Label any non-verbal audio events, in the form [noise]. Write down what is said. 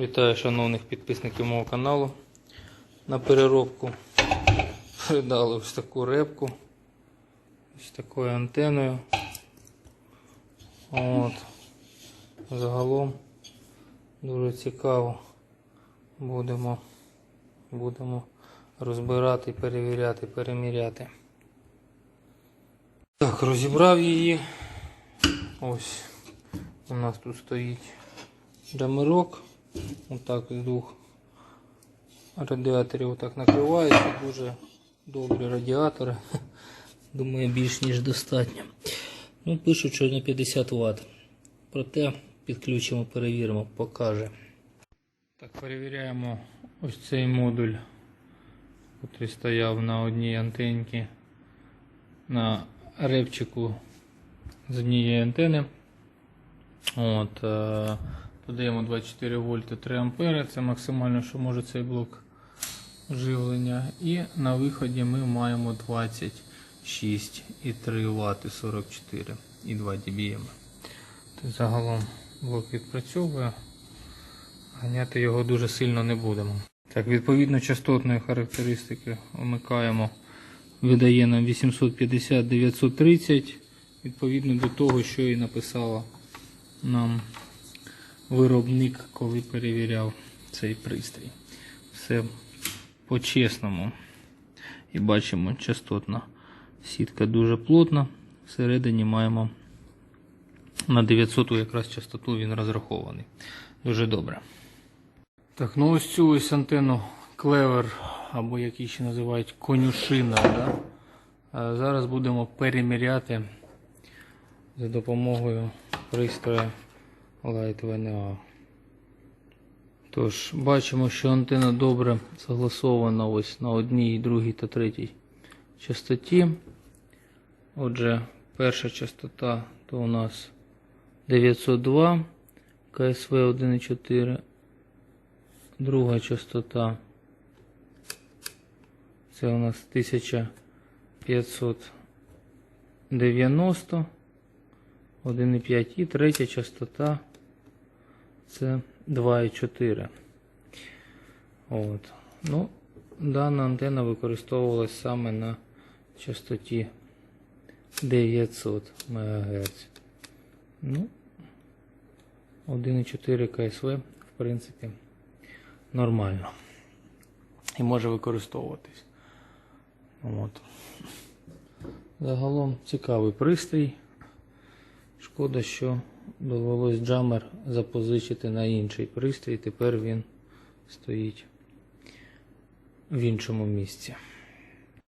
Вітаю шановних підписників мого каналу. На переробку передали ось таку репку. Ось такою антеною. От. Загалом дуже цікаво. Будемо, будемо розбирати, перевіряти, переміряти. Так, розібрав її. Ось у нас тут стоїть джамерок. Отак з двох радіаторів отак накривається. Дуже добрі радіатори. [laughs] Думаю, більш ніж достатньо. Ну, пишуть, що на 50 Вт. Проте підключимо, перевіримо, покаже. Так, перевіряємо ось цей модуль, який стояв на одній антенці на репчику з однієї антени. От, Додаємо 24 вольти 3 ампери. Це максимально, що може цей блок живлення. І на виході ми маємо 26,3 Вт 44 і 2 dBm. Тобто загалом блок відпрацьовує. Ганяти його дуже сильно не будемо. Так, відповідно частотної характеристики вмикаємо. Видає нам 850-930, відповідно до того, що і написала нам виробник, коли перевіряв цей пристрій. Все по-чесному. І бачимо, частотна сітка дуже плотна. Всередині маємо на 900 якраз частоту він розрахований. Дуже добре. Так, ну ось цю ось антенну клевер, або як її ще називають конюшина. Да? Зараз будемо переміряти за допомогою пристрою Light VNA. Тож, бачимо, що антенна добре согласована ось на одній, другій та третій частоті. Отже, перша частота то у нас 902 КСВ 1,4. Друга частота це у нас 1590 1,5 і третя частота це 2,4. От. Ну, дана антенна використовувалась саме на частоті 900 МГц. Ну, 1,4 КСВ, в принципі, нормально. І може використовуватись. От. Загалом цікавий пристрій. Шкода, що довелось джамер запозичити на інший пристрій. Тепер він стоїть в іншому місці.